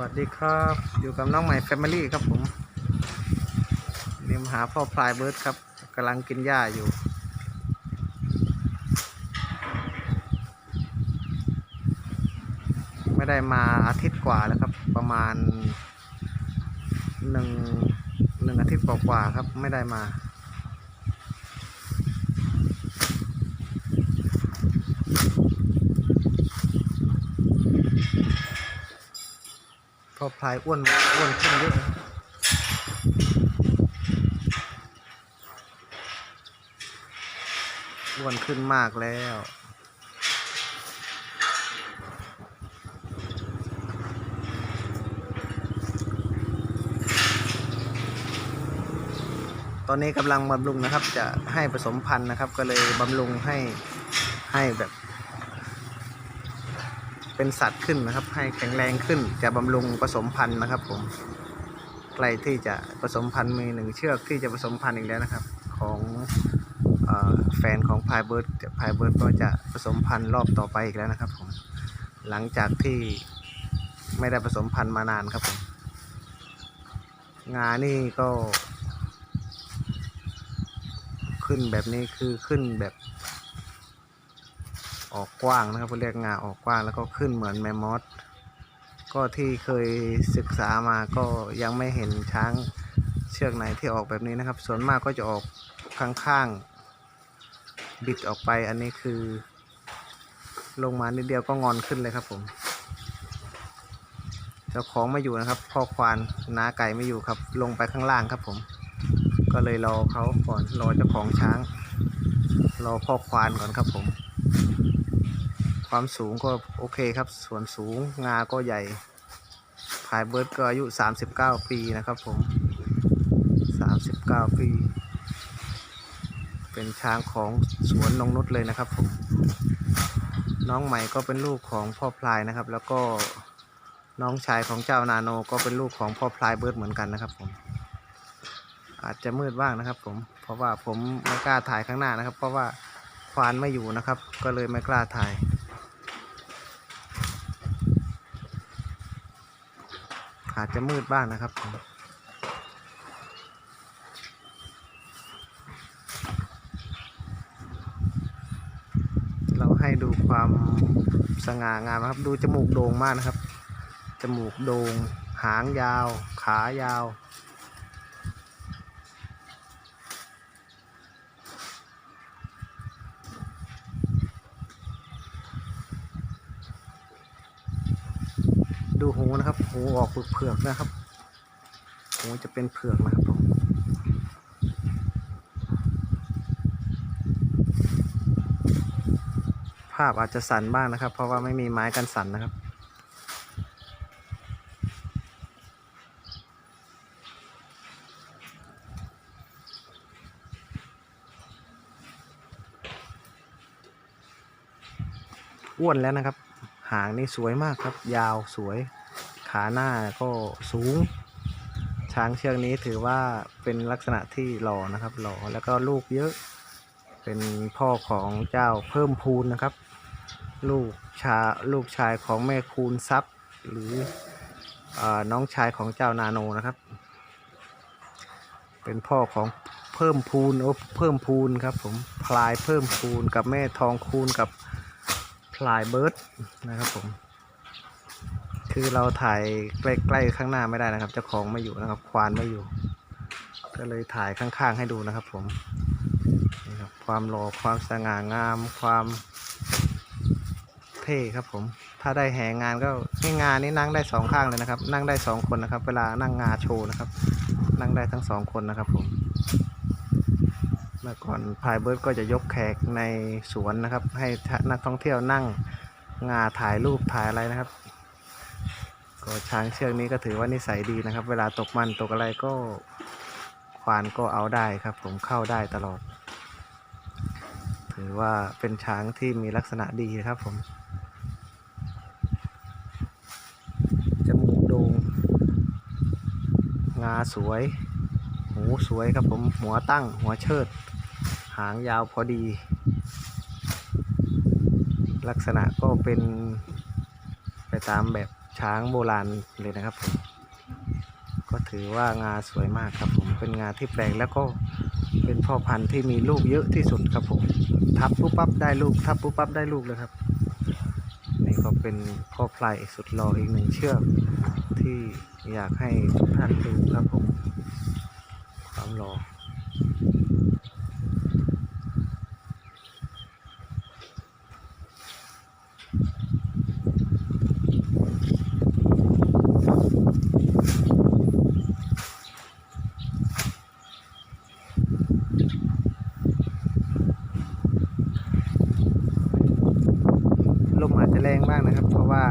วัสดีครับ อยู่กับน้องใหม่แฟมิลี่ครับผมเรียมหาพ่อพลายเบิร์ดครับกำลังกินหญ้าอยู่ ไม่ได้มาอาทิตย์กว่าแล้วครับ ประมาณหนึ่งหนึ่งอาทิตย์กว่าๆครับ ไม่ได้มา พอพลายอ้วนอ้วนขึ้นเยอะอ้วนขึ้นมากแล้วตอนนี้กำลังบำรุงนะครับ จะให้ผสมพันธุ์นะครับ ก็เลยบำรุงให้ให้แบบ เป็นสัตว์ขึ้นนะครับ ให้แข็งแรงขึ้นจะบำรุงผสมพันธุ์นะครับ ผมใกล้ที่จะผสมพันธุ์มีหนึ่งเชือกที่จะผสมพันธุ์อีกแล้วนะครับ ของออแฟนของพายเบิร์ดพายเบิร์ดก็จะผสมพันธุ์รอบต่อไปอีกแล้วนะครับ ผมหลังจากที่ไม่ได้ผสมพันธุ์มานานครับผมงานี่ก็ ขึ้นแบบนี้คือขึ้นแบบ ออกกว้างนะครับเขาเรียกงาออกกว้างแล้วก็ขึ้นเหมือนแมมมอสก็ที่เคยศึกษามาก็ยังไม่เห็นช้างเชือกไหนที่ออกแบบนี้นะครับ ส่วนมากก็จะออกข้างๆ บิดออกไปอันนี้คือ ลงมานิดเดียวก็งอนขึ้นเลยครับผม เจ้าของไม่อยู่นะครับพ่อควานน้าไก่ไม่อยู่ครับ ลงไปข้างล่างครับผม ก็เลยรอเขาก่อนรอเจ้าของช้าง รอพ่อควานก่อนครับผม ความสูงก็โอเคครับ ส่วนสูงงาก็ใหญ่พายเบิร์ดก็อายุ 39 ปีนะครับผม 39 ปี เป็นช้างของสวนนงนุชเลยนะครับผม น้องใหม่ก็เป็นลูกของพ่อพลายนะครับ แล้วก็น้องชายของเจ้านาโนก็เป็นลูกของพ่อพลายเบิร์ดเหมือนกันนะครับผม อาจจะมืดบ้างนะครับผม เพราะว่าผมไม่กล้าถ่ายข้างหน้านะครับ เพราะว่าควานไม่อยู่นะครับ ก็เลยไม่กล้าถ่าย อาจจะมืดบ้างนะครับผมเราให้ดูความสง่างามนะครับ ดูจมูกโด่งมากนะครับ จมูกโด่ง หางยาว ขายาว นะครับหูออกเผือกนะครับหูจะเป็นเผือกนะครับผมภาพอาจจะสั่นบ้างนะครับ เพราะว่าไม่มีไม้กันสั่นนะครับอ้วนแล้วนะครับ หางนี่สวยมากครับ ยาวสวย ขาหน้าก็สูง ช้างเชือกนี้ถือว่าเป็นลักษณะที่หล่อนะครับ หล่อแล้วก็ลูกเยอะ เป็นพ่อของเจ้าเพิ่มพูนนะครับ ลูกชาลูกชายของแม่คูณทรัพย์ หรืออน้องชายของเจ้านาโนนะครับ เป็นพ่อของเพิ่มพูนโอ้เพิ่มพูนครับ ผมพลายเพิ่มพูนกับแม่ทองคูณกับพลายเบิร์ดนะครับผม คือเราถ่ายใกล้ๆข้างหน้าไม่ได้นะครับเจ้าของไม่อยู่นะครับ ควานไม่อยู่ ก็เลยถ่ายข้างๆให้ดูนะครับ ผมนี่ครับความหล่อความสง่างาม ความเท่ครับผม ถ้าได้แหงานก็นี่งานนี้นั่งได้สองข้างเลยนะครับ นั่งได้สองคนนะครับ เวลานั่งงาโชว์นะครับ นั่งได้ทั้งสองคนนะครับ ผมเมื่อก่อนพายเบิร์ดก็จะยกแขกในสวนนะครับ ให้นักท่องเที่ยวนั่งงาถ่ายรูปถ่ายอะไรนะครับ ก็ช้างเชือกนี้ก็ถือว่านิสัยดีนะครับ เวลาตกมันตกอะไรก็ควานก็เอาได้ครับ ผมเข้าได้ตลอด ถือว่าเป็นช้างที่มีลักษณะดีนะครับผมจมูกโด่งงาสวย หูสวยครับผมหัวตั้งหัวเชิด หางยาวพอดี ลักษณะก็เป็นไปตามแบบ ช้างโบราณเลยนะครับผมก็ถือว่างาสวยมากครับผมเป็นงาที่แปลกแล้วก็เป็นพ่อพันธุ์ที่มีลูกเยอะที่สุดครับผมทับปุ๊บปั๊บได้ลูกทับปุ๊บปั๊บได้ลูกเลยครับนี่ก็เป็นพ่อพลายสุดหล่ออีกหนึ่งเชือกที่อยากให้ทุกท่านดูครับผมความหล่อ ลมอาจจะ แรงมากนะครับ เพราะว่า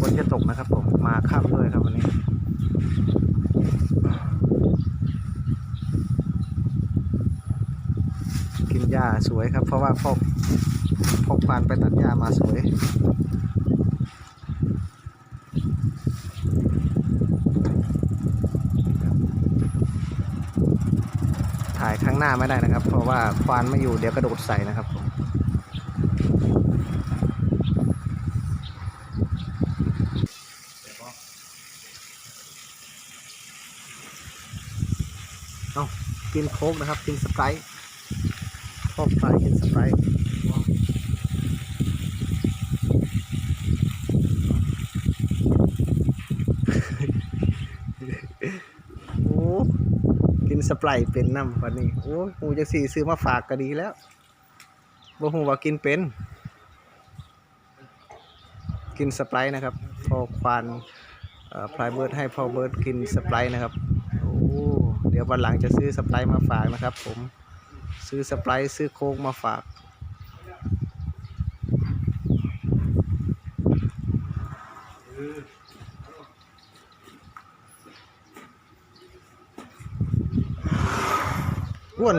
ฝนจะตกนะครับผมมาค่ำด้วยครับวันนี้กินหญ้าสวยครับ เพราะว่าพกพกปานไปตัดหญ้ามาสวยถ่ายข้างหน้าไม่ได้นะครับ เพราะว่าควานไม่อยู่เดี๋ยวกระโดดใส่นะครับผม เอา กินโค้กนะครับ กินสไปร์ชอบไปกินสไปร์โอ้กินสไปร์เป็นน้ำวันนี้ โอ้หูจะสี่ซื้อมาฝากก็ดีแล้วบ่หูว่ากินเป็น กินสไปร์นะครับ พอควานพลายเบิร์ดให้พอเบิร์ดกินสไปร์นะครับ ดี๋ยววันหลังจะซื้อสไปร์มาฝากนะครับ ผมซื้อสไปร์ซื้อโค้กมาฝากอ้วน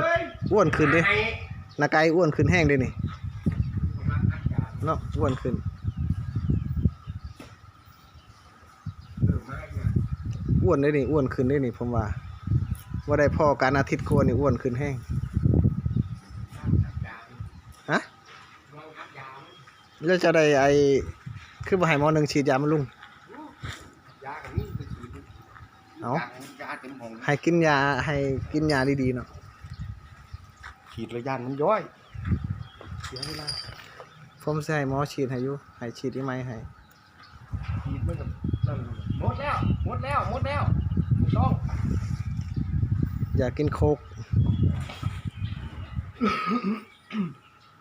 อ้วนขึ้นดินาไกอ้วนขึ้นแห้งดินี่เนาะอ้วนขึ้นอ้วนได้นี่อ้วนขึ้นได้นี่ผมว่า ว่าได้พ่อการอาทิตย์กวนนี่อ้วนขึ้นแห้งฮะแล้วจะได้ไอคือบ่ให้หมอหนึ่งฉีดยามาลุงยากันนี่ไปฉีดเอ้ายาเต็มห้องให้กินยาให้กินยาดีๆเนาะฉีดระยานมันย่อยเสียเวลาผมจะให้หมอฉีดให้อยู่ให้ฉีดที่ไม่ให้ฉีดมันกับนั่นหมดแล้วหมดแล้วหมดแล้วไม่ต้อง อยากกินโค้ก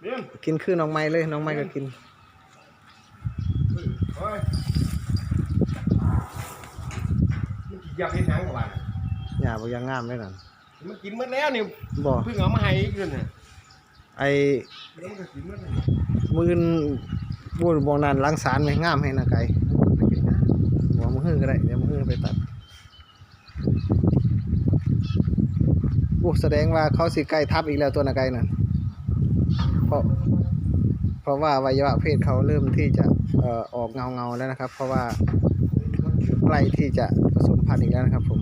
เรียนกินคือน้องไม้เลยน้องไม้ก็กิน เฮ้ยมันสิอยากเห็นหนังกับมันอย่าบอกอย่างงามเลยนั่นมันกินหมดแล้วนี่บ่เพิ่งเอามาให้อีกเลยเนี่ยไอแล้วมันก็กินหมดเลยมือนบูดบองนานล้างสารไหมงามให้นะไก่ไปกินนะหัวมือฮื้อก็ได้เดี๋ยวมือฮื้อไปตัดโอ้ แสดงว่าเขาสิใกล้ทับอีกแล้วตัวนาไก่นั่นเพราะเพราะว่าวัยวะเพศเขาเริ่มที่จะเอ่อออกเงาเงาแล้วนะครับ เพราะว่าใกล้ที่จะผสมพันธุ์อีกแล้วนะครับ ผม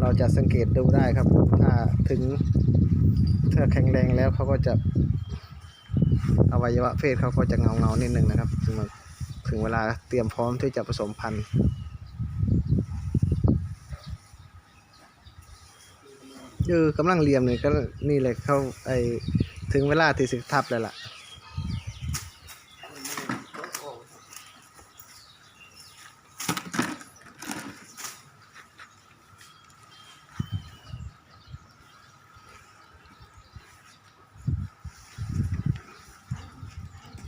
เราจะสังเกตดูได้ครับ ถ้าถึงถ้าแข็งแรงแล้วเขาก็จะอวัยวะเพศเขาก็จะเงาเงานิดนึงนะครับถึงเวลาเตรียมพร้อมที่จะผสมพันธุ์ เออกำลังเลียมเลยก็นี่เลยเขาไอถึงเวลาที่สิทับเลยล่ะ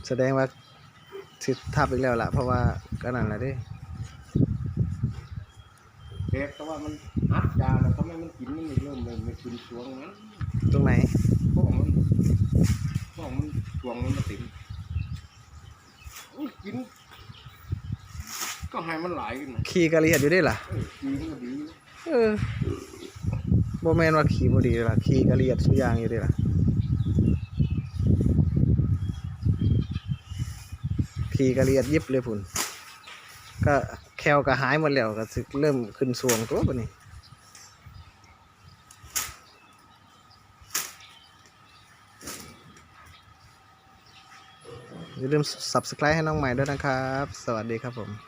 แสดงว่าสิทับอีกแล้วล่ะ เพราะว่าก็นั่นแหละดิเด็กแต่ว่ามัน อัดยาแล้วทำไมมันกินมันไม่เริ่มเลยไม่กินช่วงนั้นตรงไหนพวกมันพวกมันช่วงมันมาติดอุ๊ยกิน ก็ให้มันหลายกันนะขี่กะเลียดอยู่ได้ล่ะเออกินมันก็ดีเออโบแมนว่าขี่บ่ดีล่ะขี่กะเลียดสุอยางอยู่ได้ล่ะขี่กะเลียดยิบเลยพุ่นก็แควก็หายหมดแล้วก็สิเริ่มขึ้นสวงตัวปะนี่ อย่าลืม subscribe ให้น้องใหม่ด้วยนะครับ สวัสดีครับผม